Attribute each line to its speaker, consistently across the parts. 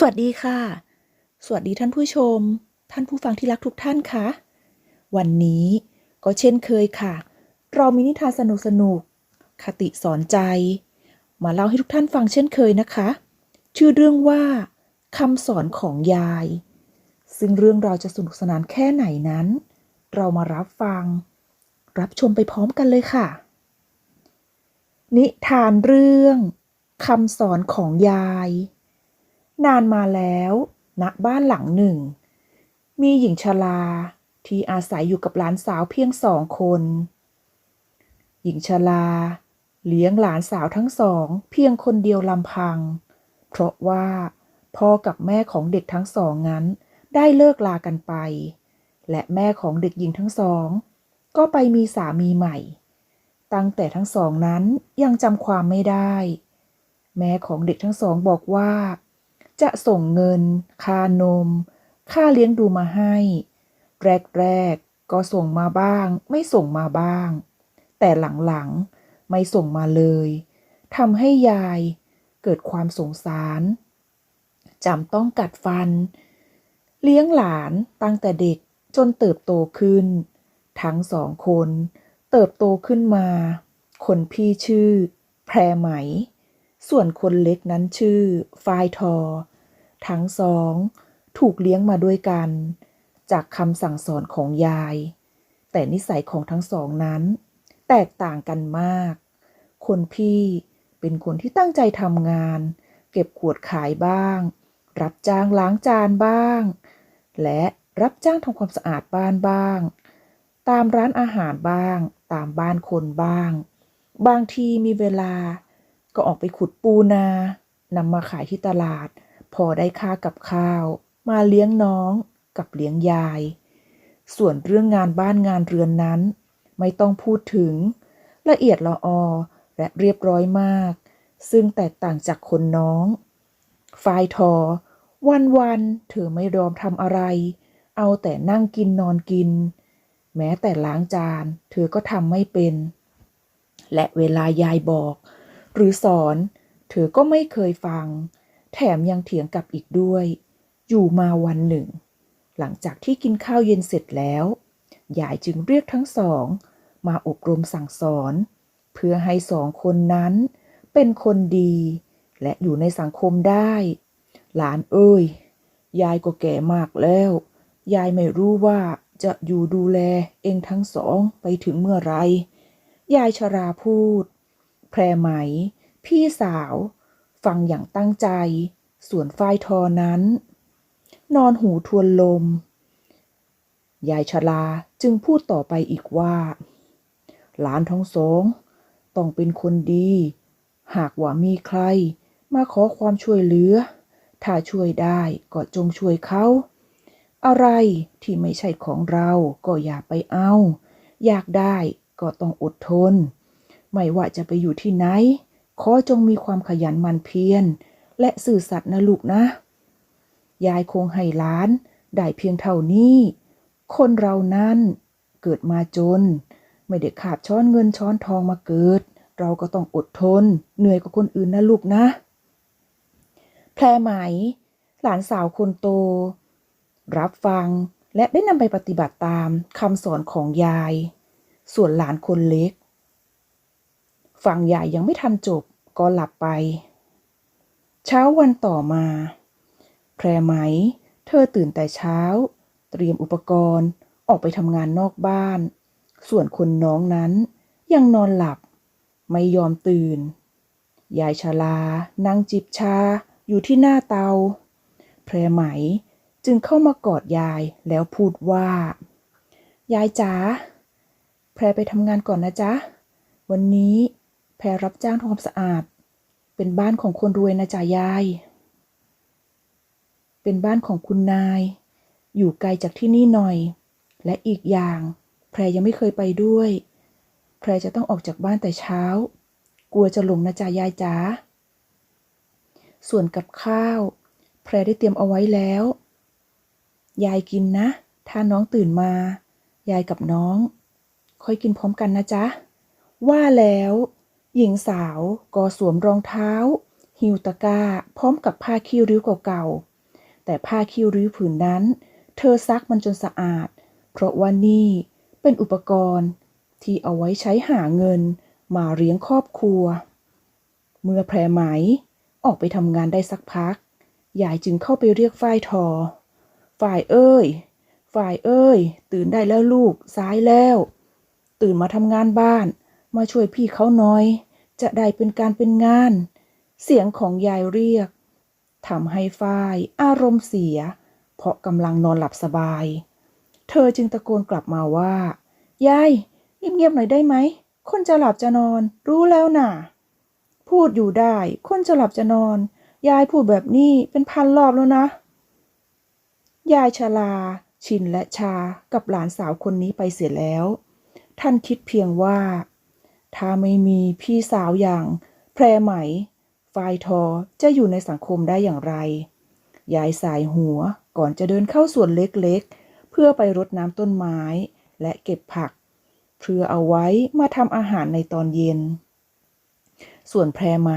Speaker 1: สวัสดีค่ะ สวัสดีท่านผู้ชม ท่านผู้ฟังที่รักทุกท่านคะ วันนี้ก็เช่นเคยค่ะ เรามีนิทานสนุกสนุกๆคติสอนใจ มาเล่าให้ทุกท่านฟังเช่นเคยนะคะ ชื่อเรื่องว่าคำสอนของยาย ซึ่งเรื่องราวจะสนุกสนานแค่ไหนนั้น เรามารับฟัง รับชมไปพร้อมกันเลยค่ะ นิทานเรื่องคำสอนของยาย นานมาแล้วณบ้านหลังหนึ่ง มีหญิงชราที่อาศัยอยู่กับหลานสาวเพียงสองคน หญิงชราเลี้ยงหลานสาวทั้งสองเพียงคนเดียวลำพัง เพราะว่าพ่อกับแม่ของเด็กทั้งสองนั้นได้เลิกลากันไป และแม่ของเด็กหญิงทั้งสอง ก็ไปมีสามีใหม่ ตั้งแต่ทั้งสองนั้นยังจำความไม่ได้ แม่ของเด็กทั้งสองบอกว่า จะส่งเงิน ค่านม ค่าเลี้ยงดูมาให้ แรกๆก็ส่งมาบ้าง ไม่ส่งมาบ้าง แต่หลังๆไม่ส่งมาเลยทำให้ยายเกิดความสงสารจำต้องกัดฟัน เลี้ยงหลานตั้งแต่เด็กจนเติบโตขึ้น ทั้งสองคน เติบโตขึ้นมา คนพี่ชื่อ แพรไหม ส่วนคนเล็กนั้นชื่อฝ้ายทอ ทั้งสอง ถูกเลี้ยงมาด้วยกัน จากคำสั่งสอนของยาย แต่นิสัยของทั้งสองนั้น แตกต่างกันมาก คนพี่เป็นคนที่ตั้งใจทำงาน เก็บขวดขายบ้าง รับจ้างล้างจานบ้าง และรับจ้างทำความสะอาดบ้านบ้าง ตามร้านอาหารบ้าง ตามบ้านคนบ้าง บางทีมีเวลา ก็ออกไปขุดปูนานำมาขายที่ตลาด พอได้ค่ากับข้าว มาเลี้ยงน้องกับเลี้ยงยาย ส่วนเรื่องงานบ้านงานเรือนนั้น ไม่ต้องพูดถึง ละเอียดละออและเรียบร้อยมาก ซึ่งแตกต่างจากคนน้องฝ่ายทอ วันวันๆเธอไม่ยอมทำอะไร เอาแต่นั่งกินนอนกิน แม้แต่ล้างจาน เธอก็ทำไม่เป็น และเวลายายบอก หรือสอน เธอก็ไม่เคยฟัง แถมยังเถียงกับอีกด้วย อยู่มาวันหนึ่ง หลังจากที่กินข้าวเย็นเสร็จแล้วยายจึงเรียกทั้งสอง มาอบรมสั่งสอน เพื่อให้สองคนนั้น เป็นคนดี และอยู่ในสังคมได้ หลานเอ้ย ยายก็แก่มากแล้ว ยายไม่รู้ว่าจะอยู่ดูแลเองทั้งสองไปถึงเมื่อไร ยายชราพูด แพรไหม พี่สาว ฟังอย่างตั้งใจ ส่วนฝ้ายทอนั้น นอนหูทวนลม ยายชราจึงพูดต่อไปอีกว่า หลานทั้งสอง ต้องเป็นคนดี หากว่ามีใคร มาขอความช่วยเหลือ ถ้าช่วยได้ก็จงช่วยเขาอะไรที่ไม่ใช่ของเราก็อย่าไปเอา อยากได้ก็ต้องอดทน ไม่ว่าจะไปอยู่ที่ไหน ขอจงมีความขยันหมั่นเพียร และสื่อสัตย์นะลูกนะ ยายคงให้หล้าน ได้เพียงเท่านี้ คนเรานั้นเกิดมาจน ไม่ได้ขาดช้อนเงินช้อนทองมาเกิด เราก็ต้องอดทน เหนื่อยกว่าคนอื่นนะลูกนะ แพรไหม หลานสาวคนโต รับฟังและได้นำไปปฏิบัติตามคำสอนของยาย ส่วนหลานคนเล็ก ฟังยายยังไม่ทันจบก็หลับไป เช้าวันต่อมา แพรไหม เธอตื่นแต่เช้า เตรียมอุปกรณ์ออกไปทำงานนอกบ้าน ส่วนคนน้องนั้นยังนอนหลับ ไม่ยอมตื่น ยายชาลานั่งจิบชาอยู่ที่หน้าเตา แพรไหมจึงเข้ามากอดยายแล้วพูดว่า ยายจ๋าแพรไปทำงานก่อนนะจ๊ะ วันนี้ แพรรับจ้างทำความสะอาด เป็นบ้านของคนรวยนะจ๊ะยาย เป็นบ้านของคุณนาย อยู่ไกลจากที่นี่หน่อย และอีกอย่าง แพรยังไม่เคยไปด้วย แพรจะต้องออกจากบ้านแต่เช้า กลัวจะหลงนะจ๊ะยายจ๋า ส่วนกับข้าว แพรได้เตรียมเอาไว้แล้ว ยายกินนะ ถ้าน้องตื่นมา ยายกับน้อง ค่อยกินพร้อมกันนะจ๊ะว่าแล้ว หญิงสาวก็สวมรองเท้าหิวตะกร้าพร้อมกับผ้าคีริ้วเก่าแต่ผ้าคิริ้วผืนนั้น เธอซักมันจนสะอาด เพราะว่านี่เป็นอุปกรณ์ที่เอาไว้ใช้หาเงินมาเลี้ยงครอบครัว เมื่อแพรไหมออกไปทำงานได้สักพัก ยายจึงเข้าไปเรียกฝ้ายทอ ฝ่ายเอ้ย ฝ่ายเอ้ย ตื่นได้แล้วลูกสายแล้ว ตื่นมาทำงานบ้าน มาช่วยพี่เขาหน่อย จะได้เป็นการเป็นงาน เสียงของยายเรียกทำให้ฝ้ายอารมณ์เสีย เพราะกำลังนอนหลับสบาย เธอจึงตะโกนกลับมาว่า ยายเงียบๆหน่อยได้ไหม คนจะหลับจะนอน รู้แล้วน่ะ พูดอยู่ได้ คนจะหลับจะนอน ยายพูดแบบนี้เป็นพันรอบแล้วนะ ยายชลา ชินและชากับหลานสาวคนนี้ไปเสียแล้ว ท่านคิดเพียงว่า ถ้าไม่มีพี่สาวอย่าง แพรไหมไฟทอจะอยู่ในสังคมได้อย่างไร ยายสายหัวก่อนจะเดินเข้าสวนเล็กๆ เพื่อไปรดน้ำต้นไม้ และเก็บผัก เพื่อเอาไว้มาทำอาหารในตอนเย็น ส่วนแพรไหม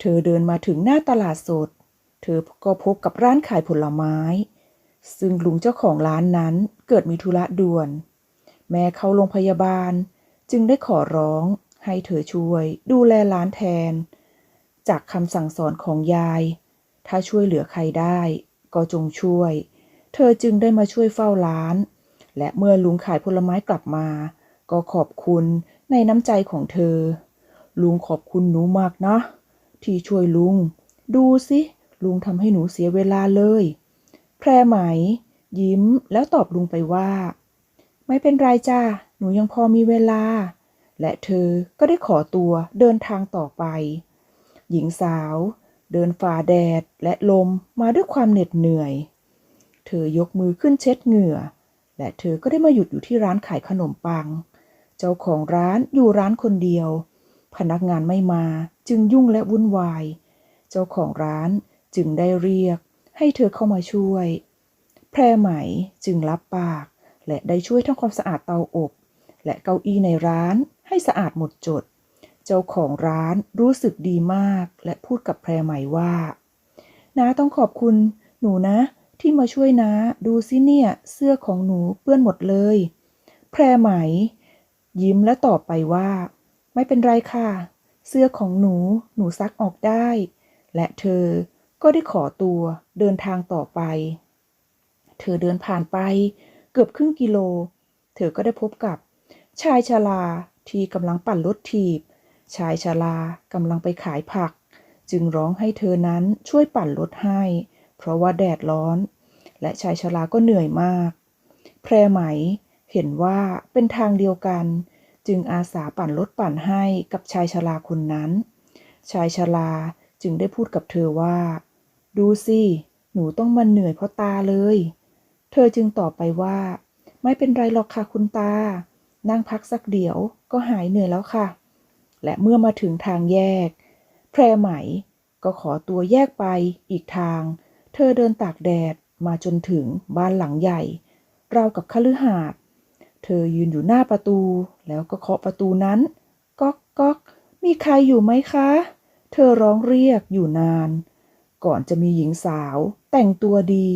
Speaker 1: เธอเดินมาถึงหน้าตลาดสด เธอก็พบกับร้านขายผลไม้ ซึ่งลุงเจ้าของร้านนั้นเกิดมีธุระด่วน แม่เข้าโรงพยาบาล จึงได้ขอร้องให้เธอช่วยดูแลร้านแทน จากคำสั่งสอนของยาย ถ้าช่วยเหลือใครได้ก็จงช่วย เธอจึงได้มาช่วยเฝ้าร้าน และเมื่อลุงขายผลไม้กลับมา ก็ขอบคุณในน้ำใจของเธอ ลุงขอบคุณหนูมากนะ ที่ช่วยลุง ดูสิลุงทำให้หนูเสียเวลาเลย แพรไหม ยิ้มแล้วตอบลุงไปว่า ไม่เป็นไรจ้า นูยังพอมีเวลา และเธอก็ได้ขอตัวเดินทางต่อไป หญิงสาว เดินฝ่าแดดและลมมาด้วยความเหน็ดเหนื่อย เธอยกมือขึ้นเช็ดเหงื่อ และเธอก็ได้มาหยุดอยู่ที่ร้านขายขนมปัง เจ้าของร้านอยู่ร้านคนเดียว พนักงานไม่มาจึงยุ่งและวุ่นวาย เจ้าของร้านจึงได้เรียกให้เธอเข้ามาช่วย แพรไหมจึงรับปาก และได้ช่วยทำความสะอาดเตาอบ และเก้าอี้ในร้านให้สะอาดหมดจด เจ้าของร้านรู้สึกดีมากและพูดกับแพรไหมว่าน้าต้องขอบคุณหนูนะ ที่มาช่วยนะ ดูสิเนี่ย เสื้อของหนูเปื้อนหมดเลย แพรไหม ยิ้มและตอบไปว่า ไม่เป็นไรค่ะ เสื้อของหนูหนูซักออกได้ และเธอก็ได้ขอตัวเดินทางต่อไป เธอเดินผ่านไป เกือบครึ่งกิโล เธอก็ได้พบกับ ชายชราที่กำลังปั่นรถถีบ ชายชรากำลังไปขายผัก จึงร้องให้เธอนั้นช่วยปั่นรถให้ เพราะว่าแดดร้อน และชายชราก็เหนื่อยมาก แพรไหมเห็นว่าเป็นทางเดียวกัน จึงอาสาปั่นรถปั่นให้กับชายชราคนนั้น ชายชราจึงได้พูดกับเธอว่า ดูสิหนูต้องมาเหนื่อยเพราะตาเลย เธอจึงตอบไปว่า ไม่เป็นไรหรอกค่ะคุณตา นั่งพักสักเดี๋ยวก็หายเหนื่อยแล้วค่ะ และเมื่อมาถึงทางแยก แพรไหมก็ขอตัวแยกไปอีกทาง เธอเดินตากแดดมาจนถึงบ้านหลังใหญ่ เรากับคฤหาสน์เธอยืนอยู่หน้าประตู แล้วก็เคาะประตูนั้น ก๊อกก๊อกมีใครอยู่ไหมคะ เธอร้องเรียกอยู่นาน ก่อนจะมีหญิงสาว แต่งตัวดี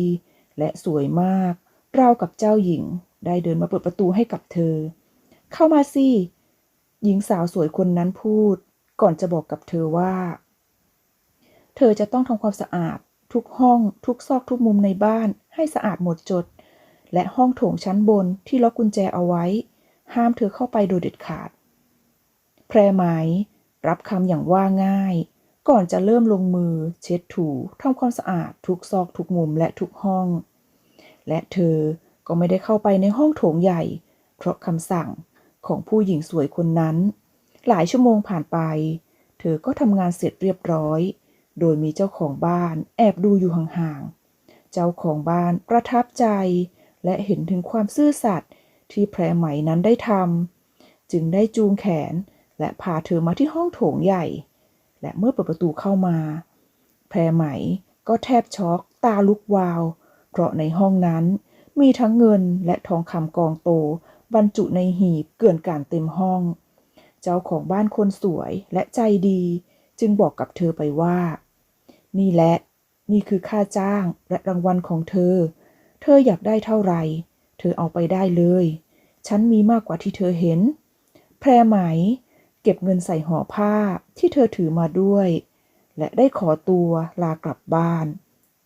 Speaker 1: และสวยมาก เรากับเจ้าหญิงได้เดินมาเปิดประตูให้กับเธอ เข้ามาสิ หญิงสาวสวยคนนั้นพูด ก่อนจะบอกกับเธอว่า เธอจะต้องทำความสะอาด ทุกห้องทุกซอกทุกมุมในบ้านให้สะอาดหมดจด และห้องโถงชั้นบนที่ล็อกกุญแจเอาไว้ ห้ามเธอเข้าไปโดยเด็ดขาด แพรไหมรับคำอย่างว่าง่าย ก่อนจะเริ่มลงมือ เช็ดถูทำความสะอาดทุกซอกทุกมุมและทุกห้อง และเธอก็ไม่ได้เข้าไปในห้องโถงใหญ่ เพราะคำสั่ง ของผู้หญิงสวยคนนั้น หลายชั่วโมงผ่านไป เธอก็ทำงานเสร็จเรียบร้อย โดยมีเจ้าของบ้านแอบดูอยู่ห่างๆ เจ้าของบ้านประทับใจ และเห็นถึงความซื่อสัตย์ที่แพรไหมนั้นได้ทำจึงได้จูงแขนและพาเธอมาที่ห้องโถงใหญ่ และเมื่อเปิดประตูเข้ามา แพรไหมก็แทบช็อกตาลุกวาว เพราะในห้องนั้นมีทั้งเงินและทองคำกองโต บรรจุในหีบเกลื่อนกาดเต็มห้อง เจ้าของบ้านคนสวยและใจดี จึงบอกกับเธอไปว่า นี่แหละ นี่คือค่าจ้างและรางวัลของเธอ เธออยากได้เท่าไหร่ เธอเอาไปได้เลย ฉันมีมากกว่าที่เธอเห็น แพรไหม เก็บเงินใส่ห่อผ้าที่เธอถือมาด้วย และได้ขอตัวลากลับบ้าน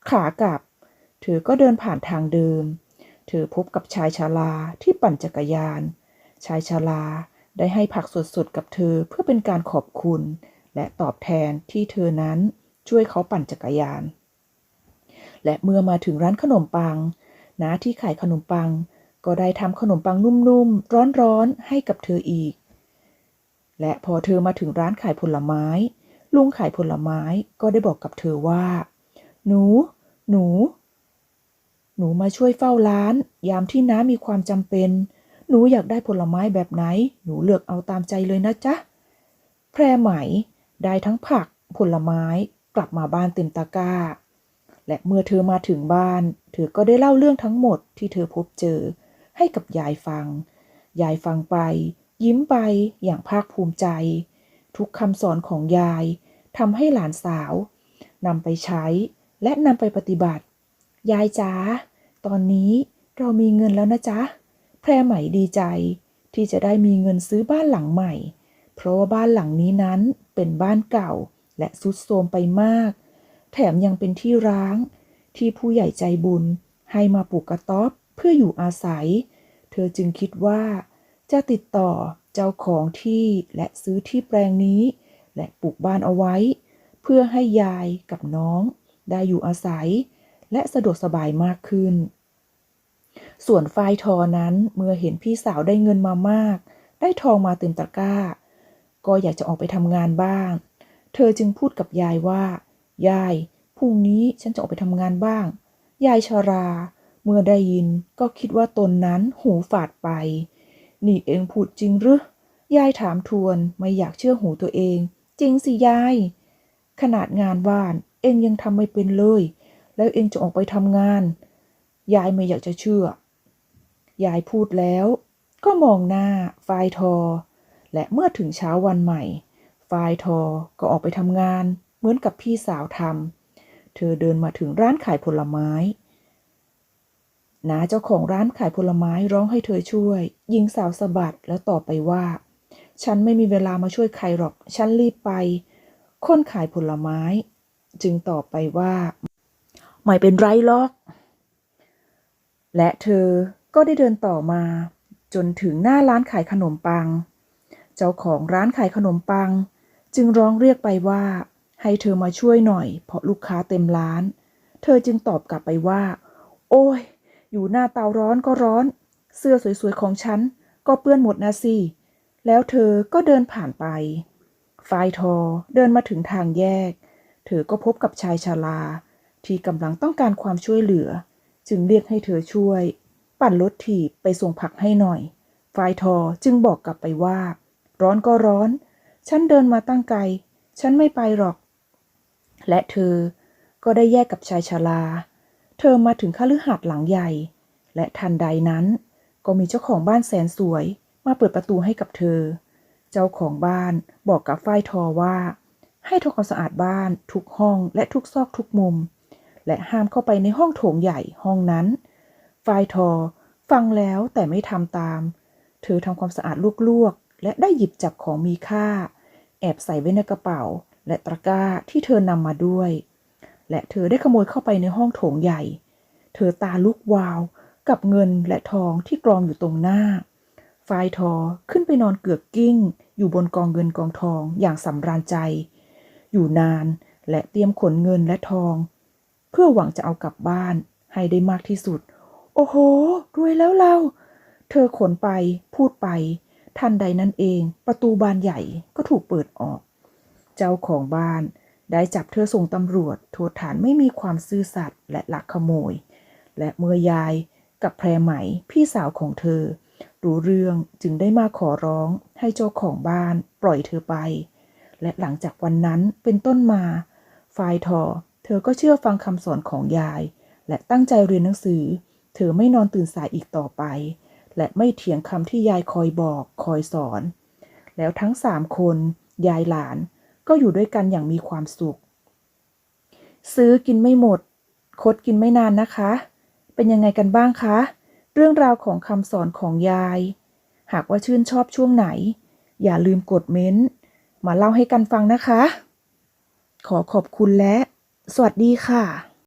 Speaker 1: ขากลับ เธอก็เดินผ่านทางเดิม เธอพบกับชายชาลาที่ปั่นจักรยาน ชายชาลาได้ให้ผักสดๆกับเธอเพื่อเป็นการขอบคุณ และตอบแทนที่เธอนั้นช่วยเขาปั่นจักรยาน และเมื่อมาถึงร้านขนมปังน้าที่ขายขนมปัง ก็ได้ทำขนมปังนุ่มๆ ร้อนๆ ให้กับเธออีก และพอเธอมาถึงร้านขายผลไม้ ลุงขายผลไม้ก็ได้บอกกับเธอว่า หนู หนู หนูมาช่วยเฝ้าร้าน ยามที่น้ามีความจำเป็น หนูอยากได้ผลไม้แบบไหน หนูเลือกเอาตามใจเลยนะจ๊ะ แพรไหม ได้ทั้งผัก ผลไม้ กลับมาบ้านเต็มตะกร้า และเมื่อเธอมาถึงบ้าน เธอก็ได้เล่าเรื่องทั้งหมดที่เธอพบเจอ ให้กับยายฟัง ยายฟังไป ยิ้มไปอย่างภาคภูมิใจ ทุกคำสอนของยายทำให้หลานสาวนำไปใช้และนำไปปฏิบัติ ยายจ๋า ตอนนี้เรามีเงินแล้วนะจ๊ะ แพรไหม่ดีใจ ที่จะได้มีเงินซื้อบ้านหลังใหม่ เพราะว่าบ้านหลังนี้นั้นเป็นบ้านเก่าและสุดโทรมไปมาก แถมยังเป็นที่ร้าง ที่ผู้ใหญ่ใจบุญ ให้มาปลูกกระต๊อบเพื่ออยู่อาศัย เธอจึงคิดว่า จะติดต่อเจ้าของที่และซื้อที่แปลงนี้ และปลูกบ้านเอาไว้ เพื่อให้ยายกับน้อง ได้อยู่อาศัย และสะดวกสบายมากขึ้น ส่วนฝ้ายทอนั้นเมื่อเห็นพี่สาวได้เงินมามาก ได้ทองมาเต็มตะกร้า ก็อยากจะออกไปทำงานบ้าง เธอจึงพูดกับยายว่า ยายพรุ่งนี้ฉันจะออกไปทำงานบ้าง ยายชรา เมื่อได้ยินก็คิดว่าตนนั้นหูฝาดไป นี่เองพูดจริงหรือยายถามทวนไม่อยากเชื่อหูตัวเอง จริงสิยาย ขนาดงานบ้านเองยังทำไม่เป็นเลย แล้วเองจะออกไปทำงาน ยายไม่อยากจะเชื่อ ยายพูดแล้ว ก็มองหน้าฝ่ายทอ และเมื่อถึงเช้าวันใหม่ฝ่ายทอก็ออกไปทำงาน เหมือนกับพี่สาวทำเธอเดินมาถึงร้านขายผลไม้นาเจ้าของร้านขายผลไม้ร้องให้เธอช่วยยิงสาวสะบัดแล้วตอบไปว่า ฉันไม่มีเวลามาช่วยใครหรอก ฉันรีบไป คนขายผลไม้ จึงตอบไปว่า ไม่เป็นไรหรอก และเธอก็ได้เดินต่อมา จนถึงหน้าร้านขายขนมปัง เจ้าของร้านขายขนมปัง จึงร้องเรียกไปว่า ให้เธอมาช่วยหน่อย เพราะลูกค้าเต็มร้าน เธอจึงตอบกลับไปว่า โอ้ย อยู่หน้าเตาร้อนก็ร้อน เสื้อสวยๆของฉันก็เปื้อนหมดนะสิ แล้วเธอก็เดินผ่านไปฝ่ายทอเดินมาถึงทางแยก เธอก็พบกับชายชาลา ที่กำลังต้องการความช่วยเหลือ จึงเรียกให้เธอช่วย ปั่นรถถีบไปส่งผักให้หน่อยฝ่ายทอจึงบอกกลับไปว่า ร้อนก็ร้อน ฉันเดินมาตั้งไกล ฉันไม่ไปหรอก และเธอก็ได้แยกกับชายชาลา เธอมาถึงคฤหาสน์หลังใหญ่ และทันใดนั้น ก็มีเจ้าของบ้านแสนสวยมาเปิดประตูให้กับเธอ เจ้าของบ้านบอกกับฝ้ายทอว่า ให้ทำความสะอาดบ้านทุกห้องและทุกซอกทุกมุม และห้ามเข้าไปในห้องโถงใหญ่ห้องนั้นฝ้ายทอ ฟังแล้วแต่ไม่ทำตาม เธอทำความสะอาดลวกๆ และได้หยิบจับของมีค่า แอบใส่ไว้ในกระเป๋า และตะกร้าที่เธอนำมาด้วย และเธอได้ขโมยเข้าไปในห้องโถงใหญ่ เธอตาลุกวาว กับเงินและทองที่กรองอยู่ตรงหน้าฝ่ายทอขึ้นไปนอนเกือกกิ้ง อยู่บนกองเงินกองทองอย่างสำราญใจ อยู่นานและเตรียมขนเงินและทอง เพื่อหวังจะเอากลับบ้านให้ได้มากที่สุด โอ้โห รวยแล้วเรา เธอขนไปพูดไป ทันใดนั้นเอง ประตูบานใหญ่ก็ถูกเปิดออก เจ้าของบ้านได้จับเธอส่งตำรวจโทษฐานไม่มีความซื่อสัตย์และลักขโมย และเมื่อยายกับแพรไหมพี่สาวของเธอ รู้เรื่องจึงได้มาขอร้องให้เจ้าของบ้านปล่อยเธอไป และหลังจากวันนั้นเป็นต้นมา ฝ่ายทอ เธอก็เชื่อฟังคำสอนของยาย และตั้งใจเรียนหนังสือ เธอไม่นอนตื่นสายอีกต่อไป และไม่เถียงคำที่ยายคอยบอกคอยสอน แล้วทั้งสามคนยายหลานก็อยู่ด้วยกันอย่างมีความสุข ซื้อกินไม่หมด คดกินไม่นานนะคะ เป็นยังไงกันบ้างคะ เรื่องราวของคำสอนของยาย หากว่าชื่นชอบช่วงไหน อย่าลืมกดเม้นต์มาเล่าให้กันฟังนะคะ ขอขอบคุณและ สวัสดีค่ะ